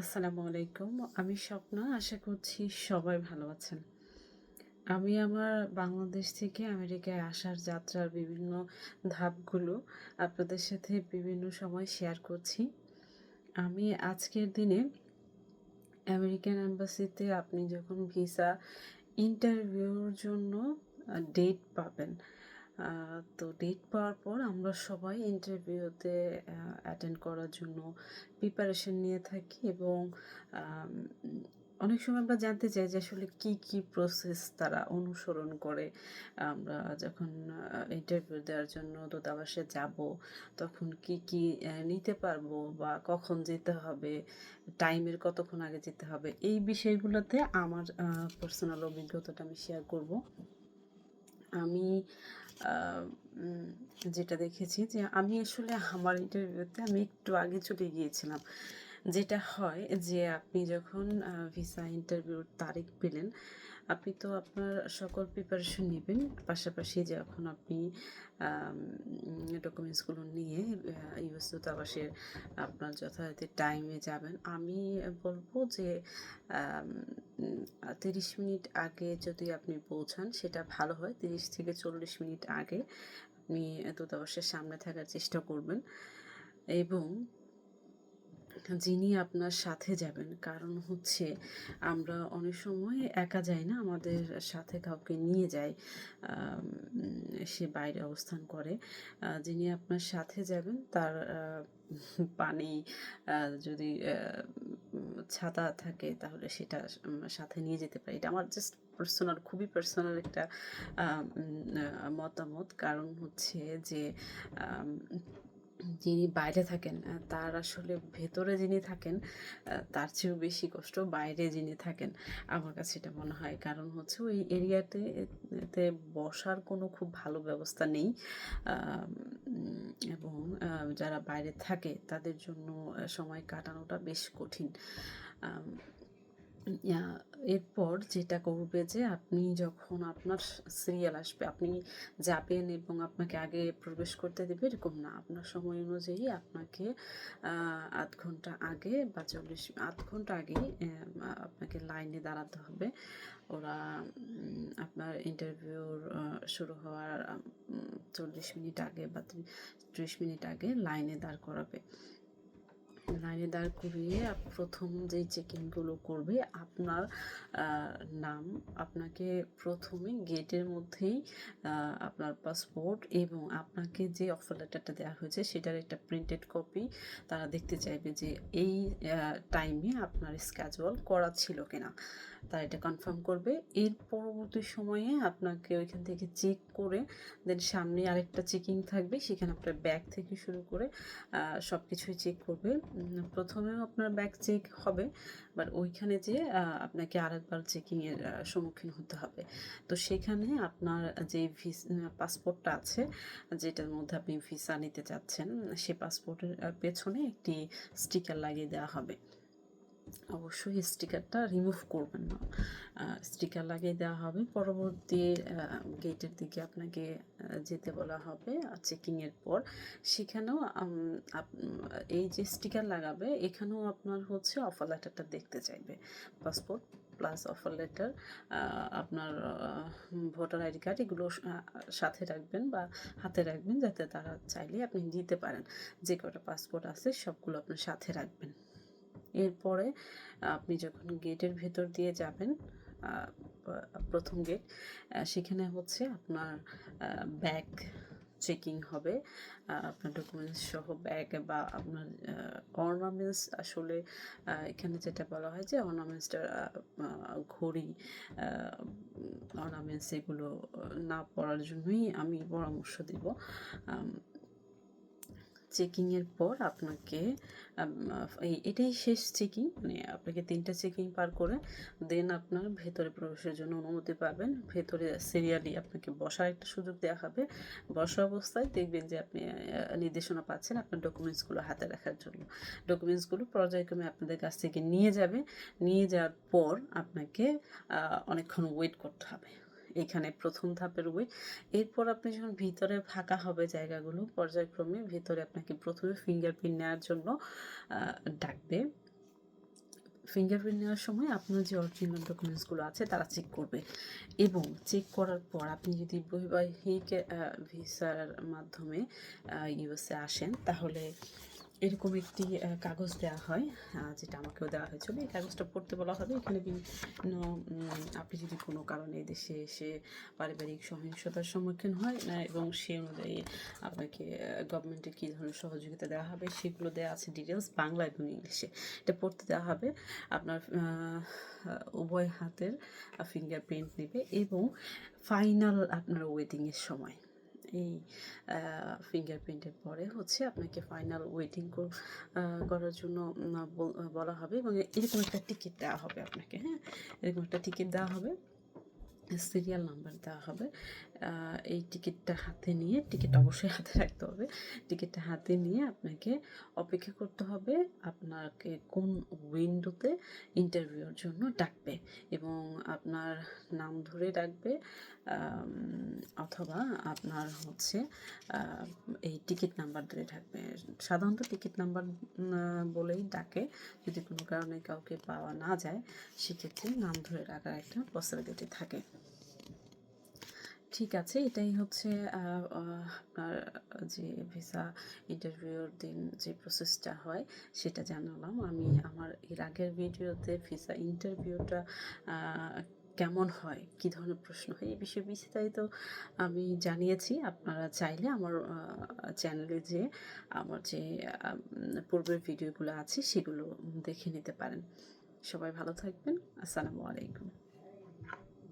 আসসালামু আলাইকুম। আমি স্বপ্না, আশা করছি সবাই ভালো আছেন। আমি আমার বাংলাদেশ থেকে আমেরিকায় আসার যাত্রার বিভিন্ন ধাপগুলো আপনাদের সাথে বিভিন্ন সময় শেয়ার করছি। আমি আজকের দিনে আমেরিকান অ্যাম্বাসিতে আপনি যখন ভিসা ইন্টারভিউর জন্য ডেট পাবেন তো ডেট পাওয়ার পর আমরা সবাই ইন্টারভিউতে অ্যাটেন্ড করার জন্য প্রিপারেশন নিয়ে থাকি এবং অনেক সময় আমরা জানতে চাই যে আসলে কি কি প্রসেস তারা অনুসরণ করে। আমরা যখন ইন্টারভিউ দেওয়ার জন্য দূতাবাসে যাব, তখন কি কি নিতে পারব বা কখন যেতে হবে টাইমের কতক্ষণ আগে যেতে হবে, এই বিষয়গুলোতে আমার পার্সোনাল অভিজ্ঞতাটা আমি শেয়ার করব। আমি যেটা দেখেছি যে আমি আসলে আমার ইন্টারভিউতে আমি একটু আগে চলে গিয়েছিলাম। যেটা হয় যে আপনি যখন ভিসা ইন্টারভিউর তারিখ পেলেন, আপনি তো আপনার সকল প্রিপারেশন নেবেন। পাশাপাশি যখন আপনি ডকুমেন্টসগুলো নিয়ে ইউএস দূতাবাসের আপনার যথাযথ টাইমে যাবেন, আমি বলব যে তিরিশ মিনিট আগে যদি আপনি পৌঁছান, সেটা ভালো হয়। তিরিশ থেকে চল্লিশ মিনিট আগে আপনি দূতাবাসের সামনে থাকার চেষ্টা করবেন। এবং যিনি আপনার সাথে যাবেন। কারণ হচ্ছে আমরা অনেক সময় একা যাই না আমাদের সাথে কাউকে নিয়ে আম, সে বাইরে অবস্থান করে। যিনি আপনার সাথে যাবেন তার পানি যদি ছাতা থাকে তাহলে সেটা সাথে নিয়ে যেতে পারি। এটা আমার জাস্ট পার্সোনাল খুবই পার্সোনাল একটা মতামত। কারণ হচ্ছে যে যিনি বাইরে থাকেন তার আসলে ভেতরে যিনি থাকেন তার চেয়েও বেশি কষ্ট বাইরে যিনি থাকেন, আমার কাছে এটা মনে হয়। কারণ হচ্ছে ওই এরিয়াতে, তে বসার কোনো খুব ভালো ব্যবস্থা নেই। এবং যারা বাইরে থাকে, তাদের জন্য সময় কাটানোটা বেশ কঠিন। এরপর যেটা করবে যে আপনি যখন আপনার সিরিয়াল আসবে, আপনি যাবেন এবং আপনাকে আগে প্রবেশ করতে দেবে, এরকম না। আপনার সময় অনুযায়ী আপনাকে আধ ঘণ্টা আগে বা চল্লিশ, আধ ঘণ্টা আগে আপনাকে লাইনে দাঁড়াতে হবে। ওরা আপনার ইন্টারভিউর শুরু হওয়ার চল্লিশ মিনিট আগে বা ত্রিশ মিনিট আগে লাইনে দাঁড় করাবে। লাইনে দাঁড় করিয়ে প্রথম যেই চেকিংগুলো করবে, আপনার নাম আপনাকে প্রথমে গেটের মধ্যেই আপনার পাসপোর্ট এবং আপনাকে যে অফার লেটারটা দেওয়া হয়েছে সেটার একটা প্রিন্টেড কপি তারা দেখতে চাইবে যে এই টাইমে আপনার স্ক্যাজুয়াল করা ছিল কিনা। তারা এটা কনফার্ম করবে। এর পরবর্তী সময়ে আপনাকে ওইখান থেকে চেক করে দেন সামনে আরেকটা চেকিং থাকবে, সেখানে আপনার ব্যাগ থেকে শুরু করে সব কিছুই চেক করবে। প্রথমেও আপনার ব্যাক চেক হবে বাট ওইখানে যে আপনাকে আরেকবার চেকিংয়ের সম্মুখীন হতে হবে। তো সেখানে আপনার যে পাসপোর্টটা আছে, যেটার মধ্যে আপনি ভিসা নিতে চাচ্ছেন, সে পাসপোর্টের পেছনে একটি স্টিকার লাগিয়ে দেওয়া হবে। অবশ্যই স্টিকারটা রিমুভ করবেন না। স্টিকার লাগিয়ে দেওয়া হবে। পরবর্তী গেটের দিকে আপনাকে যেতে বলা হবে চেকিংয়ের পর। সেখানেও এই যে স্টিকার লাগাবে, এখানেও আপনার হচ্ছে অফার লেটারটা দেখতে চাইবে। পাসপোর্ট প্লাস অফার লেটার আপনার ভোটার আইডি কার্ড এগুলো সাথে রাখবেন বা হাতে রাখবেন যাতে তারা চাইলে আপনি দিতে পারেন। যে কটা পাসপোর্ট আছে, সবগুলো আপনার সাথে রাখবেন। এরপরে আপনি যখন গেটের ভেতর দিয়ে যাবেন প্রথম গেট সেখানে হচ্ছে আপনার ব্যাগ চেকিং হবে। আপনার ডকুমেন্টস সহ ব্যাগ বা আপনার অর্নামেন্টস আসলে এখানে যেটা বলা হয় যে অর্নামেন্টসটা ঘড়ি অর্নামেন্টস এগুলো না পড়ার জন্যই আমি পরামর্শ দিব। চেকিংয়ের পর আপনাকে এটাই শেষ চেকিং মানে আপনাকে তিনটা চেকিং পার করে দেন আপনার ভেতরে প্রবেশের জন্য অনুমতি পাবেন। ভেতরে সিরিয়ালি আপনাকে বসার একটা সুযোগ দেওয়া হবে। বসা অবস্থায় দেখবেন যে আপনি নির্দেশনা পাচ্ছেন আপনার ডকুমেন্টসগুলো হাতে রাখার জন্য। ডকুমেন্টসগুলো পর্যায়ক্রমে আপনাদের কাছ থেকে নিয়ে যাবে। নিয়ে যাওয়ার পর আপনাকে অনেকক্ষণ ওয়েট করতে হবে। এখানে প্রথম ধাপে ওয়েট এরপর আপনি যখন ভিতরে ফাঁকা হবে জায়গাগুলো, পর্যায়ক্রমে ভিতরে আপনাকে প্রথমে ফিঙ্গারপ্রিন্ট নেওয়ার জন্য ডাকবে। ফিঙ্গারপ্রিন্ট নেওয়ার সময় আপনার যে অরিজিনাল ডকুমেন্টসগুলো আছে তারা চেক করবে এবং চেক করার পর আপনি যদি বৈবাহিক ভিসার মাধ্যমে ইউএসএ আসেন, তাহলে এরকম একটি কাগজ দেওয়া হয় যেটা আমাকেও দেওয়া হয়েছিল। এই কাগজটা পড়তে বলা হবে। এখানে বিভিন্ন আপনি যদি কোনো কারণে দেশে এসে পারিবারিক সহিংসতার সম্মুখীন হয় না এবং সে অনুযায়ী আপনাকে গভর্নমেন্টের কী ধরনের সহযোগিতা দেওয়া হবে, সেগুলো দেওয়া আছে ডিটেলস বাংলা এবং ইংলিশে। এটা পড়তে দেওয়া হবে। আপনার উভয় হাতের ফিঙ্গারপ্রিন্ট নেবে এবং ফাইনাল আপনার ওয়েডিংয়ের সময়। এই ফিঙ্গারপ্রিন্টের পরে হচ্ছে আপনাকে ফাইনাল ওয়েটিং করার জন্য বলা হবে এবং এরকম একটা টিকিট দেওয়া হবে আপনাকে হ্যাঁ? এরকম একটা টিকিট দেওয়া হবে সিরিয়াল নাম্বার দেওয়া হবে। এই টিকিটটা হাতে নিয়ে, টিকিট অবশ্যই হাতে রাখতে হবে। টিকিটটা হাতে নিয়ে আপনাকে অপেক্ষা করতে হবে আপনাকে কোন উইন্ডোতে ইন্টারভিউর জন্য ডাকবে এবং আপনার নাম ধরে ডাকবে অথবা আপনার হচ্ছে এই টিকিট নাম্বার ধরে ডাকবে। সাধারণত টিকিট নাম্বার বলেই ডাকে। যদি কোনো কারণে কাউকে পাওয়া না যায়, সেক্ষেত্রে নাম ধরে ডাকার একটা পসিবিলিটি থাকে। ঠিক আছে, এটাই হচ্ছে আপনার যে ভিসা ইন্টারভিউর দিন যে প্রসেসটা হয়, সেটা জানালাম। আমি আমার এর আগের ভিডিওতে ভিসা ইন্টারভিউটা কেমন হয়, কী ধরনের প্রশ্ন হয় এই বিষয়ে বিস্তারিত আমি জানিয়েছি। আপনারা চাইলে আমার চ্যানেলে যে আমার যে পূর্বের ভিডিওগুলো আছে, সেগুলো দেখে নিতে পারেন। সবাই ভালো থাকবেন। আসসালামু আলাইকুম।